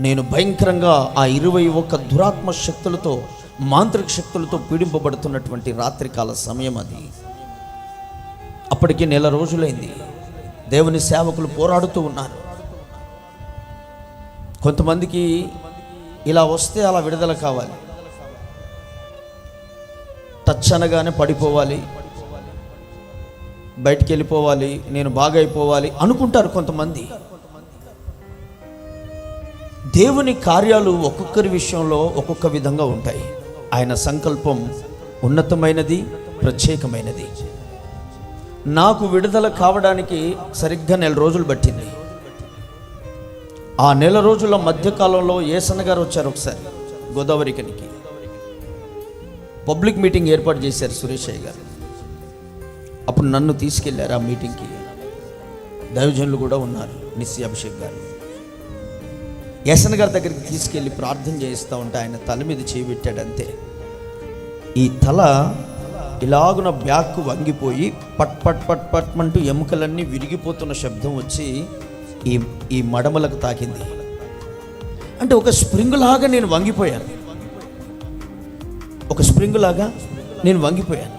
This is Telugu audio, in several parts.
నేను భయంకరంగా ఆ ఇరవై ఒక్క దురాత్మ శక్తులతో మాంత్రిక శక్తులతో పీడింపబడుతున్నటువంటి రాత్రికాల సమయం అది. అప్పటికి నెల రోజులైంది. దేవుని సేవకులు పోరాడుతూ ఉన్నారు. కొంతమందికి ఇలా వస్తే అలా విడుదల కావాలి. టచ్ అనగానే పడిపోవాలి. బయటికి వెళ్ళిపోవాలి. నేను బాగైపోవాలి అనుకుంటారు కొంతమంది. దేవుని కార్యాలు ఒక్కొక్కరి విషయంలో ఒక్కొక్క విధంగా ఉంటాయి. ఆయన సంకల్పం ఉన్నతమైనది ప్రత్యేకమైనది. నాకు విడుదల కావడానికి సరిగ్గా నెల రోజులు పట్టింది. ఆ నెల రోజుల మధ్యకాలంలో ఏసన్న గారు వచ్చారు ఒకసారి గోదావరికనికి పబ్లిక్ మీటింగ్ ఏర్పాటు చేశారు సురేష్ అయ్య గారు. అప్పుడు నన్ను తీసుకెళ్ళారు ఆ మీటింగ్కి. దైవజనులు కూడా ఉన్నారు నిస్సి అభిషేక్ గారు. యశన్ గారి దగ్గరికి తీసుకెళ్ళి ప్రార్థన చేయిస్తూ ఉంటే ఆయన తల మీద చేపెట్టాడు అంతే. ఈ తల ఇలాగున బ్యాక్ వంగిపోయి పట్ పట్ పట్ పట్ అంటూ ఎముకలన్నీ విరిగిపోతున్న శబ్దం వచ్చి ఈ ఈ మడమలకు తాకింది. అంటే ఒక స్ప్రింగ్ లాగా నేను వంగిపోయాను. ఒక స్ప్రింగ్ లాగా నేను వంగిపోయాను.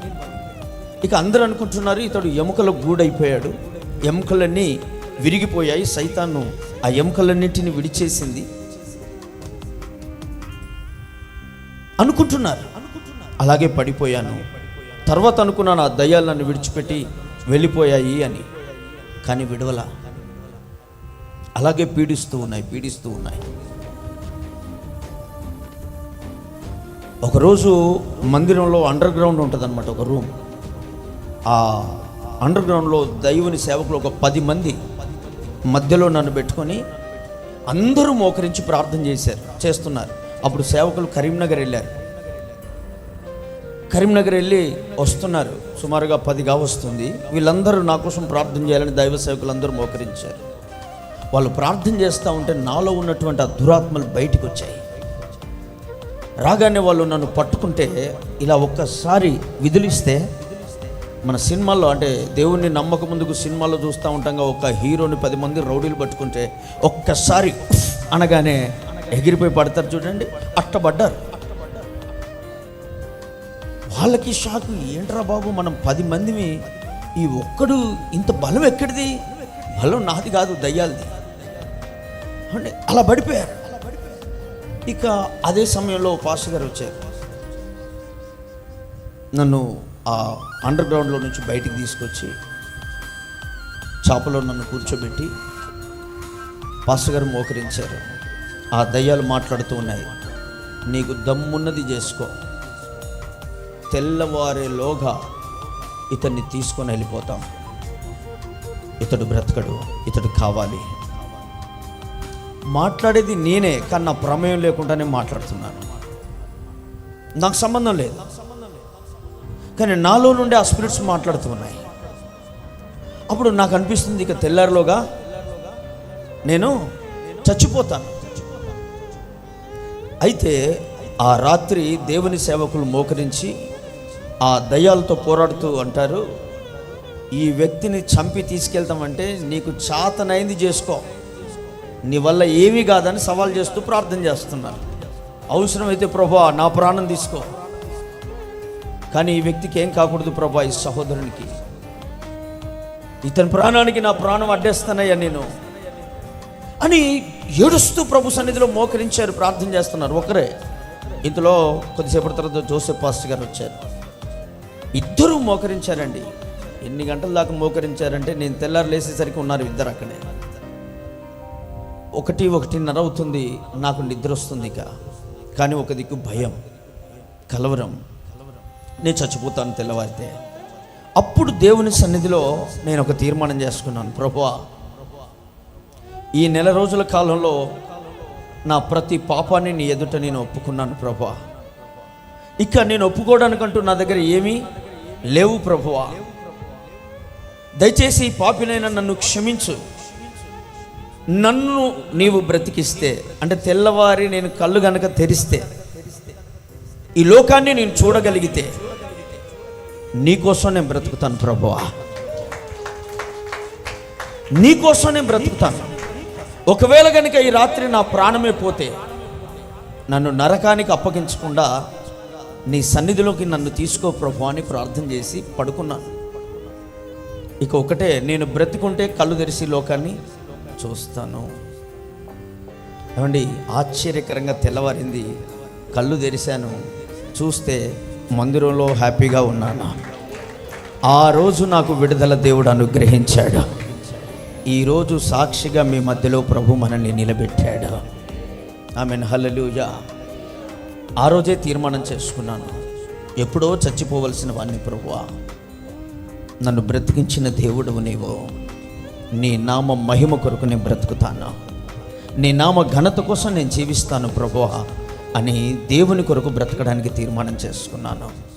ఇక అందరూ అనుకుంటున్నారు ఇతడు ఎముకల గూడైపోయాడు. ఎముకలన్నీ విరిగిపోయాయి. సైతాను ఆ ఎముకలన్నింటిని విడిచేసింది. అనుకుంటున్నారు. అలాగే పడిపోయాను. తర్వాత అనుకున్నాను ఆ దయ్యాలు నన్ను విడిచిపెట్టి వెళ్ళిపోయాయి అని. కానీ విడవల. అలాగే పీడిస్తూ ఉన్నాయి పీడిస్తూ ఉన్నాయి. ఒకరోజు మందిరంలో అండర్ గ్రౌండ్ ఉంటుంది ఒక రూమ్. ఆ అండర్ గ్రౌండ్లో దైవుని సేవకులు ఒక పది మంది మధ్యలో నన్ను పెట్టుకొని అందరూ మోకరించి ప్రార్థన చేశారు చేస్తున్నారు. అప్పుడు సేవకులు కరీంనగర్ వెళ్ళారు. కరీంనగర్ వెళ్ళి వస్తున్నారు. సుమారుగా పదిగా వస్తుంది. వీళ్ళందరూ నా కోసం ప్రార్థన చేయాలని దైవ సేవకులు అందరూ మోకరించారు. వాళ్ళు ప్రార్థన చేస్తూ ఉంటే నాలో ఉన్నటువంటి ఆ దురాత్మలు బయటికి వచ్చాయి రాగానే వాళ్ళు నన్ను పట్టుకుంటే ఇలా ఒక్కసారి విధులిస్తే మన సినిమాల్లో అంటే దేవుణ్ణి నమ్మక ముందుకు సినిమాల్లో చూస్తూ ఉంటాం ఒక హీరోని పది మంది రౌడీలు పట్టుకుంటే ఒక్కసారి అనగానే ఎగిరిపోయి పడతారు చూడండి అట్టబడ్డారు. వాళ్ళకి షాక్ ఏంట్రా బాబు మనం పది మందిని ఈ ఒక్కడు ఇంత బలం ఎక్కడిది? బలం నాది కాదు దయ్యాలది. అంటే అలా పడిపోయారు. ఇక అదే సమయంలో పాస్టర్ గారు వచ్చారు. నన్ను ఆ అండర్ గ్రౌండ్లో నుంచి బయటికి తీసుకొచ్చి చాపలో నన్ను కూర్చోబెట్టి పాస్టర్ గారు మోకరించారు. ఆ దయ్యాలు మాట్లాడుతూ ఉన్నాయి. నీకు దమ్మున్నది చేసుకో. తెల్లవారేలోగా ఇతన్ని తీసుకొని వెళ్ళిపోతాం. ఇతడు బ్రతకడు ఇతడు కావాలి. మాట్లాడేది నేనే కానీ నా ప్రమేయం లేకుండానే మాట్లాడుతున్నాను. నాకు సంబంధం లేదు. కానీ నాలో నుండి ఆ స్పిరిట్స్ మాట్లాడుతూ ఉన్నాయి అప్పుడు నాకు అనిపిస్తుంది ఇక తెల్లారిలోగా నేను చచ్చిపోతాను. అయితే ఆ రాత్రి దేవుని సేవకులు మోకరించి ఆ దయ్యాలతో పోరాడుతూ అంటారు ఈ వ్యక్తిని చంపి తీసుకెళ్తామంటే నీకు చాతనైంది చేసుకో. నీ వల్ల ఏమీ కాదని సవాల్ చేస్తూ ప్రార్థన చేస్తున్నారు. అవసరమైతే ప్రభా నా ప్రాణం తీసుకో. కానీ ఈ వ్యక్తికి ఏం కాకూడదు ప్రభా ఈ సహోదరునికి? ఇతని ప్రాణానికి నా ప్రాణం అడ్డేస్తానయ్యా నేను? అని ఏడుస్తూ ప్రభు సన్నిధిలో మోకరించారు ప్రార్థన చేస్తున్నారు. ఒకరే ఇంతలో కొద్దిసేపటి తర్వాత జోసెఫ్ పాస్టర్ గారు వచ్చారు. ఇద్దరూ మోకరించారండి. ఎన్ని గంటల దాకా మోకరించారంటే నేను తెల్లారు లేసేసరికి ఉన్నారు ఇద్దరు అక్కడే. ఒకటి ఒకటిన్నర అవుతుంది నాకు నిద్ర వస్తుంది ఇక. కానీ ఒక దిక్కు భయం కలవరం. నేను చచ్చిపోతాను తెల్లవారితే. అప్పుడు దేవుని సన్నిధిలో నేను ఒక తీర్మానం చేసుకున్నాను. ప్రభువా ఈ నెల రోజుల కాలంలో నా ప్రతి పాపాన్ని నీ ఎదుట నేను ఒప్పుకున్నాను ప్రభువా. ఇక నేను ఒప్పుకోవడానికంటూ నా దగ్గర ఏమీ లేవు ప్రభువా. దయచేసి పాపినైనా నన్ను క్షమించు. నన్ను నీవు బ్రతికిస్తే అంటే తెల్లవారి నేను కళ్ళు గనక తెరిస్తే ఈ లోకాన్ని నేను చూడగలిగితే నీకోసం నేను బ్రతుకుతాను ప్రభువా నీకోసం నేను బ్రతుకుతాను. ఒకవేళ కనుక ఈ రాత్రి నా ప్రాణమే పోతే నన్ను నరకానికి అప్పగించకుండా నీ సన్నిధిలోకి నన్ను తీసుకో ప్రభు అని ప్రార్థన చేసి పడుకున్నాను ఇక ఒకటే నేను బ్రతుకుంటే కళ్ళు తెరిచి లోకాన్ని చూస్తాను. ఏమండి ఆశ్చర్యకరంగా తెల్లవారింది కళ్ళు తెరిశాను చూస్తే మందిరంలో హ్యాపీగా ఉన్నాను? ఆ రోజు నాకు విడుదల దేవుడు అనుగ్రహించాడు. ఈరోజు సాక్షిగా మీ మధ్యలో ప్రభు మనల్ని నిలబెట్టాడు. ఆమె హల్లెలూయా ఆ రోజే తీర్మానం చేసుకున్నాను. ఎప్పుడో చచ్చిపోవలసిన వాడిని ప్రభువా నన్ను బ్రతికించిన దేవుడు నీవు. నీ నామ మహిమ కొరకు నేను బ్రతుకుతాను. నీ నామ ఘనత కోసం నేను జీవిస్తాను ప్రభువా. అని దేవుని కొరకు బ్రతకడానికి తీర్మానం చేసుకున్నాను.